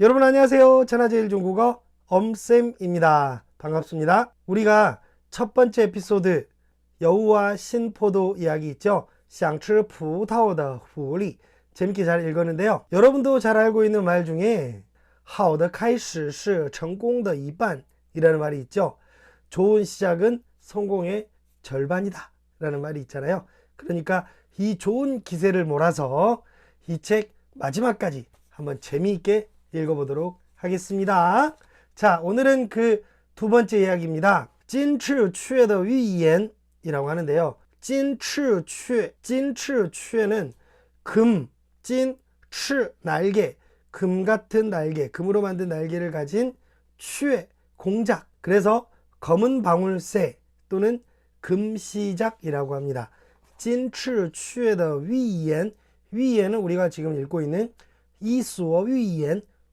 여러분 안녕하세요. 천하제일중국어 엄쌤입니다. 반갑습니다. 우리가 첫 번째 에피소드 여우와 신포도 이야기 있죠. 想吃葡萄的狐狸 재밌게 잘 읽었는데요. 여러분도 잘 알고 있는 말 중에 好的开始是成功的一半이라는 말이 있죠. 좋은 시작은 성공의 절반이다 라는 말이 있잖아요. 그러니까 이 좋은 기세를 몰아서 이 책 마지막까지 한번 재미있게 읽어보도록 하겠습니다. 자, 오늘은 그 두 번째 이야기입니다. 찐추추의 위엔이라고 하는데요. 찐추추, 찐추추는 금, 찐, 추, 날개, 금 같은 날개, 금으로 만든 날개를 가진 추의 공작. 그래서 검은 방울새 또는 금시작이라고 합니다. 찐추추의 위엔, 위엔은 우리가 지금 읽고 있는 이수어 위엔,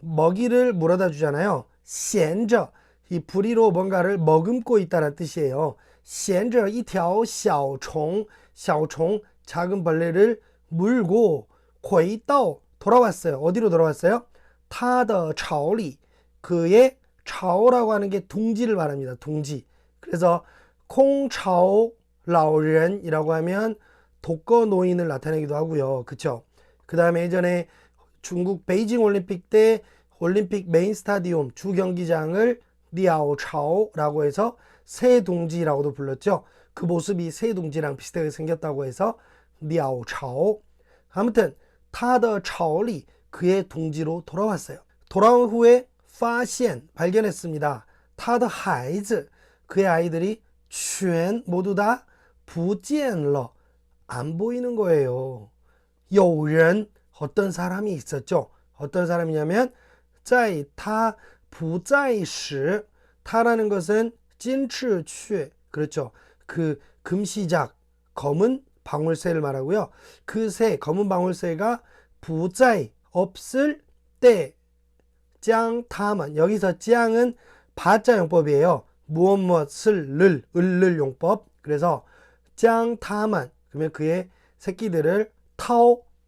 먹이를 물어다 주잖아요. 衔着이 부리로 뭔가를 머금고 있다는 뜻이에요. 衔着一条小虫, 小虫 작은 벌레를 물고 回到 돌아왔어요. 어디로 돌아왔어요? 它的巢里 그의巢라고 하는 게 둥지를 말합니다. 둥지. 그래서 콩차오 라오ren이라고 하면 독거 노인을 나타내기도 하고요. 그쵸? 그 다음에 예전에 중국 베이징 올림픽 때 올림픽 메인 스타디움 주 경기장을 리아오차오라고 해서 새동지라고도 불렀죠. 그 모습이 새동지랑 비슷하게 생겼다고 해서 리아오차오. 아무튼 타더 차오리 그의 동지로 돌아왔어요. 돌아온 후에 파시엔 발견했습니다. 타더 하이즈 그의 아이들이 쉔 모두 다 부지엔러 안 보이는 거예요. 有人 어떤 사람이 있었죠. 어떤 사람이냐면 자이, 타, 부자이시 타라는 것은 찐츠취 그렇죠. 그 금시작 검은 방울새를 말하고요. 그 새 검은 방울새가 부자이 없을 때 짱타만 여기서 짱은 바자 용법이에요. 무엇 무엇을 를 을를 용법. 그래서 짱타만 그러면 그의 새끼들을 타오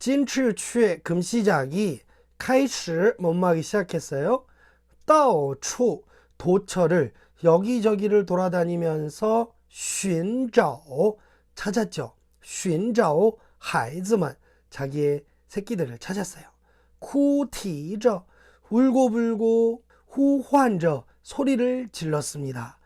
金翅雀 금시작이 开始 못막이 시작했어요. 到处 도처를 여기저기를 돌아다니면서 寻找 찾았죠. 寻找 孩子们 자기의 새끼들을 찾았어요. 哭啼着 울고불고 呼唤着 소리를 질렀습니다.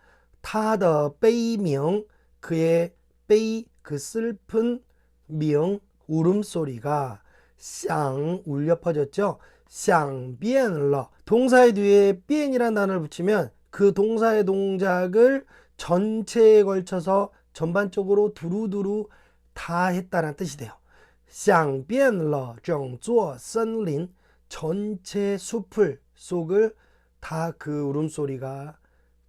他的悲鸣 그의 悲 그 슬픈 鸣 울음소리가 响 울려 퍼졌죠. 响变了 동사의 뒤에 变이라는 단어를 붙이면 그 동사의 동작을 전체에 걸쳐서 전반적으로 두루두루 다 했다는 뜻이 돼요. 响变了整座森林 전체 숲을 속을 다 그 울음소리가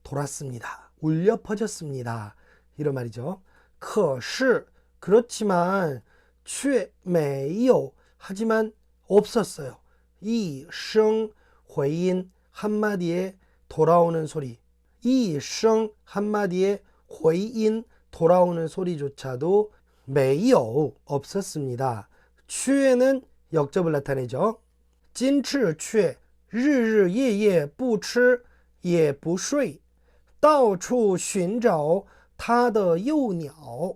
돌았습니다. 울려 퍼졌습니다. 이런 말이죠. 可是 그렇지만 却没有 하지만 없었어요. 이성 회인 한마디에 돌아오는 소리. 이성 한마디에 회인 돌아오는 소리조차도 没有 없었습니다. 缺는 역접을 나타내죠. 金翅雀日日夜夜不吃也不睡，到处寻找它的幼鸟，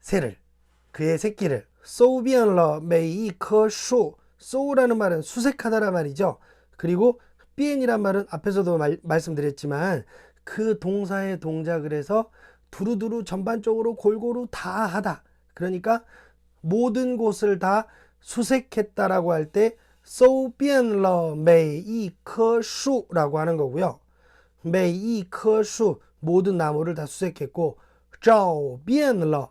새를 그의 새끼를 搜遍了每一棵树 搜라는 말은 수색하다란 말이죠. 그리고 变이란 말은 앞에서도 말, 말씀드렸지만 그 동사의 동작을 해서 두루두루 전반적으로 골고루 다 하다. 그러니까 모든 곳을 다 수색했다라고 할 때 搜遍了每一棵树라고 하는 거고요. 每一棵树 모든 나무를 다 수색했고 找遍了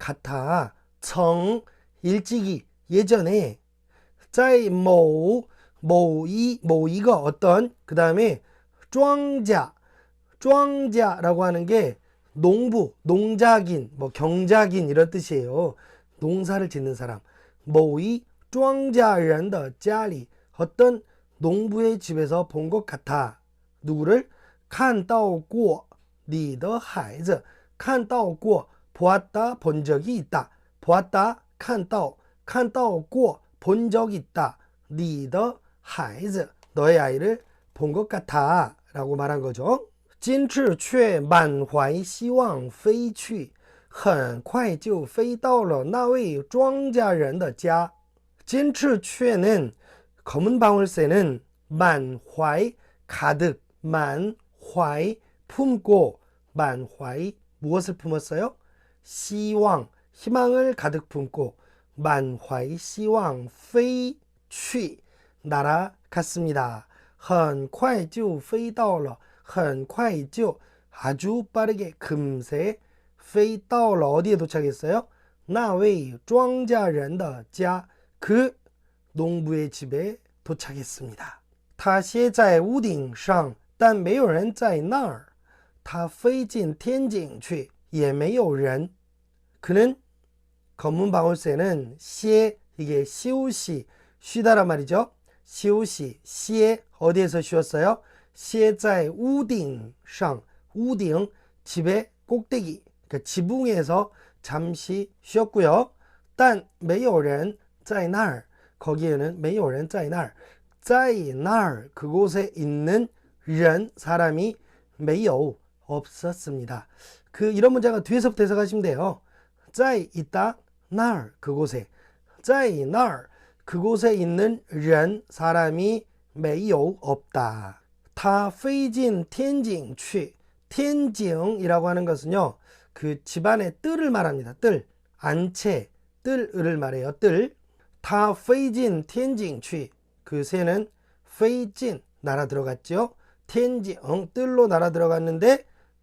같아. 청 일찍이 예전에 在某某一某一个 어떤 그 다음에 庄稼 庄稼라고 하는 게 농부, 농작인, 뭐 경작인 이런 뜻이에요. 농사를 짓는 사람.某一 庄稼人的家里 어떤 농부의 집에서 본 것 같아. 누구를 看到过你的孩子看到过 보았다 본 적이 있다. 보았다 看到看到过본 적 있다. 你的孩子 너의 아이를 본 것 같아 라고 말한 거죠. 金翅却满怀希望飞去，很快就飞到了那位庄稼人的家。金翅雀는 검은 방울새는 만화이 가득 만화이 품고 만화이 무엇을 품었어요? 시왕 희망을 가득 품고 만화이 시왕 飞去 날아갔습니다. 很快就飞到了很快就 아주 빠르게 금세 飞到了 어디에 도착했어요? 那位庄稼人的家그 농부의 집에 도착했습니다. 他歇在屋顶上，但没有人在那儿。他飞进天井去， 也没有人。 그는 검은 방울새는 시에 이게 시우시 쉬다란 말이죠. 시우시 시에 어디에서 쉬었어요? 시에 在 우딩상 우딩 집의 꼭대기 그러니까 지붕에서 잠시 쉬었고요. 단 没有人在那儿 거기에는 没有人在那儿在那儿 그곳에 있는 人 사람이 没有 없었습니다. 그 이런 문장가 뒤에서부터 해석하시면 돼요. 짜이 있다, 날 그곳에, 짜이 날 그곳에 있는 人 사람이 매우 없다. 타 페이진 텐징 취 텐징이라고 하는 것은요 그 집안의 뜰을 말합니다. 뜰 안채 뜰을 말해요. 뜰. 타 페이진 텐징 취그 새는 페이진 날아 들어갔죠. 텐징 뜰로 날아 들어갔는데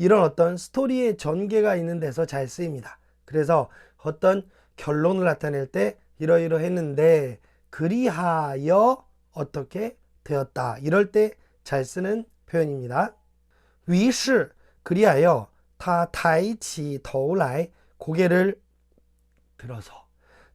이런 어떤 스토리의 전개가 있는 데서 잘 쓰입니다. 그래서 어떤 결론을 나타낼 때 이러이러했는데 그리하여 어떻게 되었다. 이럴 때 잘 쓰는 표현입니다. 于是 그리하여 他抬起头来 고개를 들어서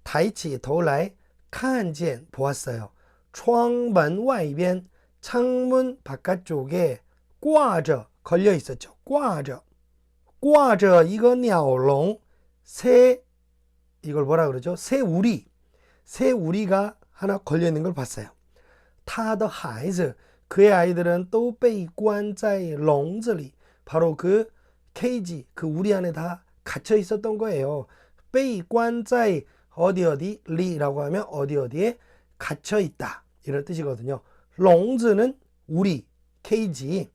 抬起头来看见 보았어요. 窗门外边 창문 바깥쪽에 挂着 걸려 있었죠. 꽈저. 꽈저 이거 냐오롱 새 이걸 뭐라 그러죠? 새 우리. 새 우리가 하나 걸려 있는 걸 봤어요. 타더 하이즈 그의 아이들은 또 빼이관자의 롱즈리 바로 그 케이지 그 우리 안에 다 갇혀 있었던 거예요. 빼이관자의 어디 어디 리라고 하면 어디 어디에 갇혀 있다 이런 뜻이거든요. 롱즈는 우리 케이지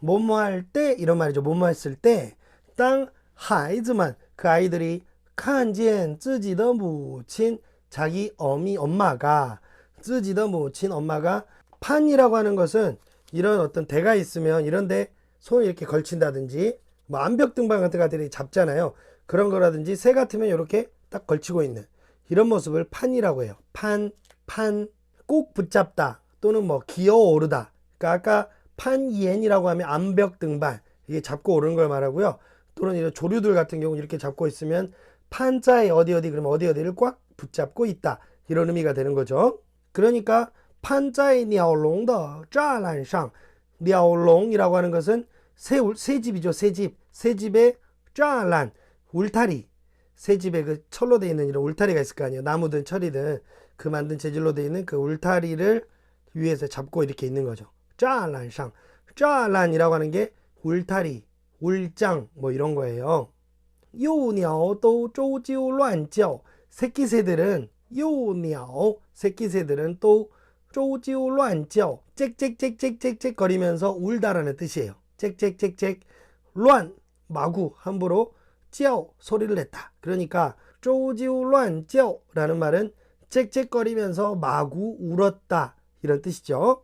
뭐뭐 할 때 이런 말이죠. 뭐뭐 했을 때 땅 하이즈만 그 아이들이 칸지엔 쯔지더 무친 자기 어미 엄마가 쯔지더 무친 엄마가 판이라고 하는 것은 이런 어떤 대가 있으면 이런데 손 이렇게 걸친다든지 뭐 암벽 등반 같은 것들이 잡잖아요. 그런 거라든지 새 같으면 이렇게 딱 걸치고 있는 이런 모습을 판이라고 해요. 판, 판, 꼭 붙잡다 또는 뭐 기어오르다. 그러니까 아까 판이엔이라고 하면 암벽 등반 이게 잡고 오르는 걸 말하고요. 또는 이런 조류들 같은 경우는 이렇게 잡고 있으면 판자에 어디 어디 그러면 어디 어디를 꽉 붙잡고 있다 이런 의미가 되는 거죠. 그러니까 판자의 냐올롱더 짜란상 냐올롱이라고 하는 것은 새울 새집이죠 새집 새집에 짜란 울타리 새집에 그 철로 되어 있는 이런 울타리가 있을 거 아니에요 나무든 철이든 그 만든 재질로 되어 있는 그 울타리를 위에서 잡고 이렇게 있는 거죠. 栅栏上 栅栏이라고 하는 게 울타리, 울장 뭐 이런 거예요. 幼鸟都周啾乱叫 새끼 새들은 幼鸟 새끼 새들은 또 周啾乱叫 짹짹짹짹짹짹 거리면서 울다라는 뜻이에요. 짹짹짹짹乱 마구 함부로 叫 소리를 냈다. 그러니까 周啾乱叫라는 말은 짹짹거리면서 마구 울었다 이런 뜻이죠.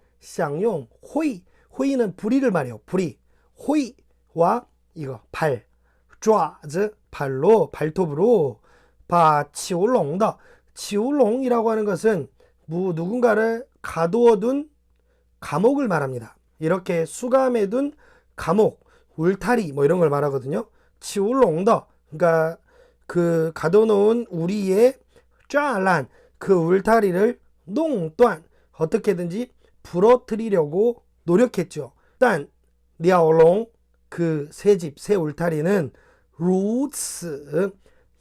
쌍용, 호이. 호이는 부리를 말해요. 부리. 호이와 이거 발. 쪼아즈 발로 발톱으로 바치올롱더 치올롱이라고 하는 것은 무 누군가를 가두어둔 감옥을 말합니다. 이렇게 수감해둔 감옥, 울타리 뭐 이런 걸 말하거든요. 치올롱더 그러니까 그 가둬놓은 우리의 쫘란 그 울타리를 농떠 어떻게든지 부러뜨리려고 노력했죠. 단 랴오롱 그 새집 새 울타리는 루츠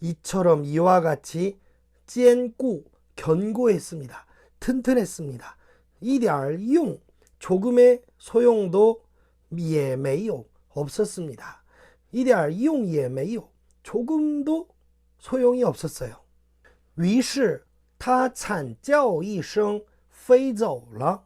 이처럼 이와 같이 坚固 견고했습니다. 튼튼했습니다. 이달 용 조금의 소용도 예没有 없었습니다. 이달 용 예没有 조금도 소용이 없었어요. 于是他惨叫一声飞走了。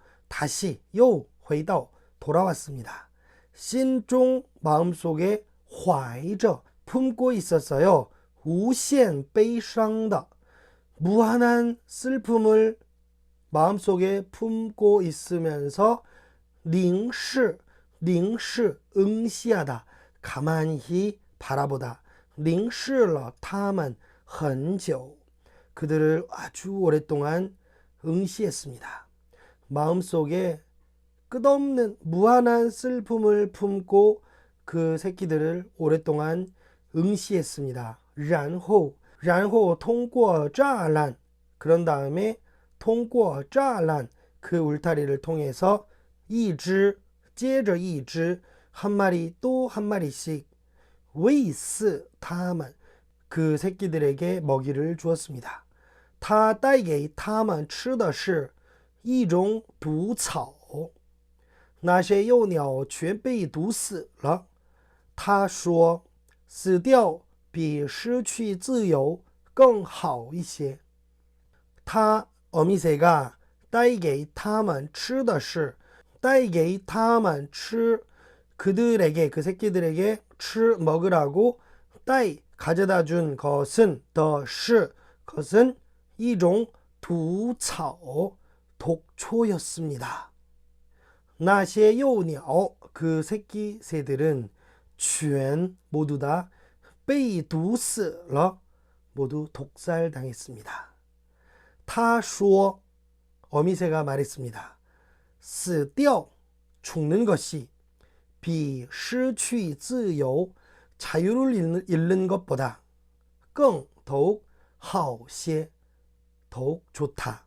다시 요 회도 돌아왔습니다. 신종 마음속에 화이저 품고 있었어요. 우시엔 베이상다 무한한 슬픔을 마음속에 품고 있으면서 링시 링시 응시하다 가만히 바라보다 링시러 타만 헌久 그들을 아주 오랫동안 응시했습니다. 마음속에 끝없는 무한한 슬픔을 품고 그 새끼들을 오랫동안 응시했습니다. 然后然后通过栅栏 그런 다음에 通过栅栏 그 울타리를 통해서 一只接着一只 한 마리 또 한 마리씩 喂饲他们그 새끼들에게 먹이를 주었습니다. 他带给他们吃的是 一种毒草，那些幼鸟全被毒死了。他说：“死掉比失去自由更好一些。”他어미새가带给他们吃的是带给他们吃그들에게 그 새끼들에게 吃먹으라고带 가져다 준 것은 的是 것은 一种毒草 독 초였습니다. 那些幼鸟 그 새끼 새들은 全 모두 다被毒死了 모두 독살당했습니다. 他说 어미새가 말했습니다. 死掉 죽는 것이 比失去自由 자유를 잃는, 잃는 것보다 更 더욱 好些 더욱 좋다.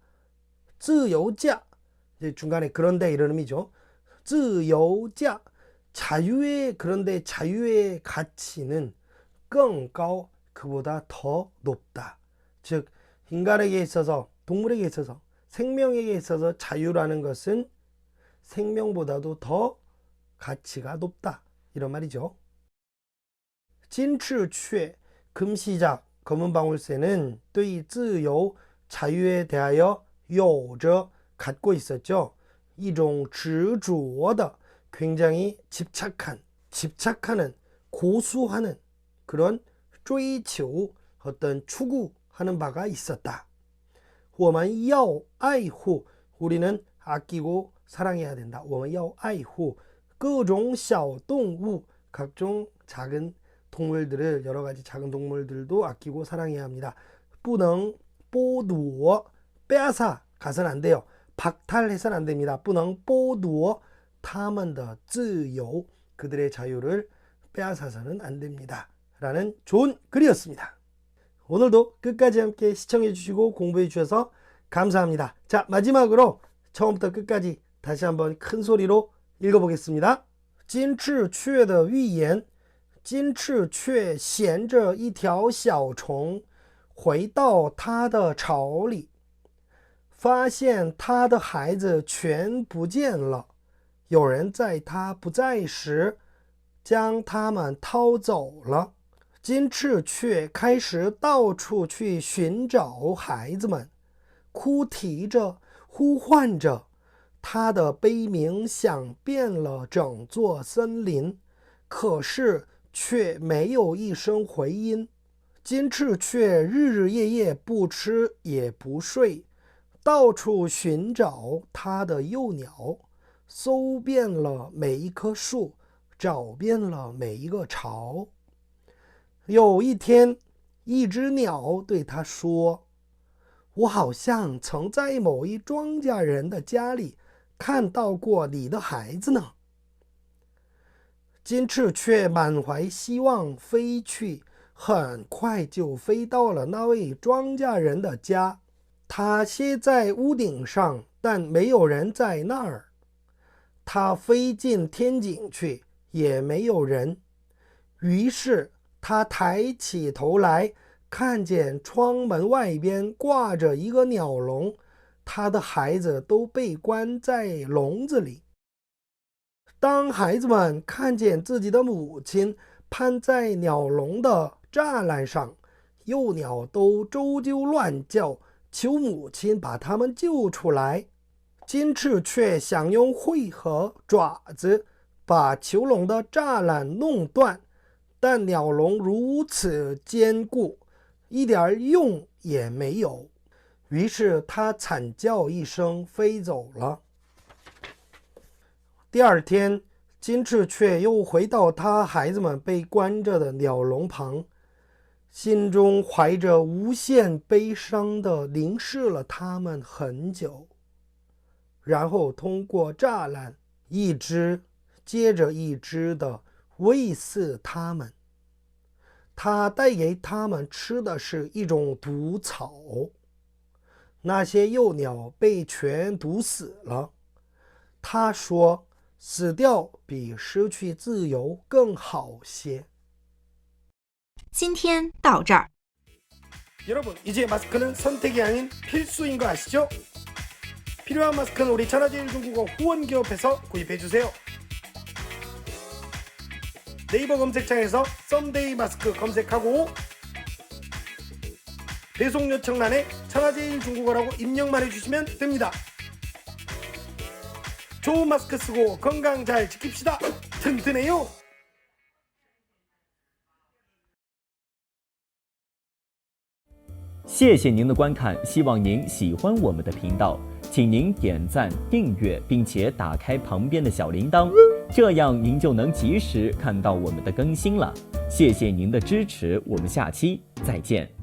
自由价 이제 중간에 그런데 이런 의미죠. 自由价 자유의 그런데 자유의 가치는 更高 그보다 더 높다. 즉 인간에게 있어서 동물에게 있어서 생명에게 있어서 자유라는 것은 생명보다도 더 가치가 높다. 이런 말이죠. 진치취 금시작 검은 방울새는 对 自由 자유에 대하여 요저 갖고 있었죠. 이종 지주어다 굉장히 집착한 집착하는 고수하는 그런 쪼이치우 어떤 추구하는 바가 있었다. 워만 야오 아이후 우리는 아끼고 사랑해야 된다. 워만 야오 아이후 그종 샤오동우 각종 작은 동물들을 여러 가지 작은 동물들도 아끼고 사랑해야 합니다. 뿌능 뽀두어 빼앗아 가선 안 돼요. 박탈해선 안 됩니다. 不能 剥夺 他们的 自由 그들의 자유를 빼앗아서는 안 됩니다. 라는 좋은 글이었습니다. 오늘도 끝까지 함께 시청해 주시고 공부해 주셔서 감사합니다. 자, 마지막으로 처음부터 끝까지 다시 한번 큰 소리로 읽어보겠습니다. 金翅雀的寓言金翅雀衔着一条小虫，回到它的巢里， 发现他的孩子全不见了。有人在他不在时，将他们掏走了。金翅雀开始到处去寻找孩子们，哭啼着，呼唤着，它的悲鸣响遍了整座森林。可是。却没有一声回音。金翅雀日日夜夜不吃也不睡，到处寻找它的幼鸟，搜遍了每一棵树，找遍了每一个巢。有一天，一只鸟对它说：“我好像曾在某一庄稼人的家里看到过你的孩子呢。”金翅却满怀希望飞去，很快就飞到了那位庄稼人的家。它歇在屋顶上，但没有人在那儿。它飞进天井去，也没有人。于是它抬起头来，看见窗门外边挂着一个鸟笼，它的孩子都被关在笼子里。当孩子们看见自己的母亲攀在鸟笼的栅栏上，幼鸟都周啾乱叫，求母亲把他们救出来。金翅却想用喙和爪子把囚笼的栅栏弄断，但鸟笼如此坚固，一点用也没有。于是它惨叫一声飞走了。第二天，金翅却又回到他孩子们被关着的鸟笼旁，心中怀着无限悲伤的凝视了他们很久，然后通过栅栏一只接着一只的喂饲它们。他带给他们吃的是一种毒草，那些幼鸟被全毒死了。他说。死掉比失去自由更好些。今天到这儿。여러분이제마스크는선택이아닌필수인거아시죠필요한마스크는우리천하제일중국어후원기업에서구입해주세요네이버검색창에서썸데이마스크검색하고배송요청란에천하제일중국어라고입력만해주시면됩니다 좋은 마스크 쓰고 건강 잘 지킵시다. 튼튼해요. 谢谢您的观看，希望您喜欢我们的频道，请您点赞、订阅，并且打开旁边的小铃铛，这样您就能及时看到我们的更新了。谢谢您的支持，我们下期再见。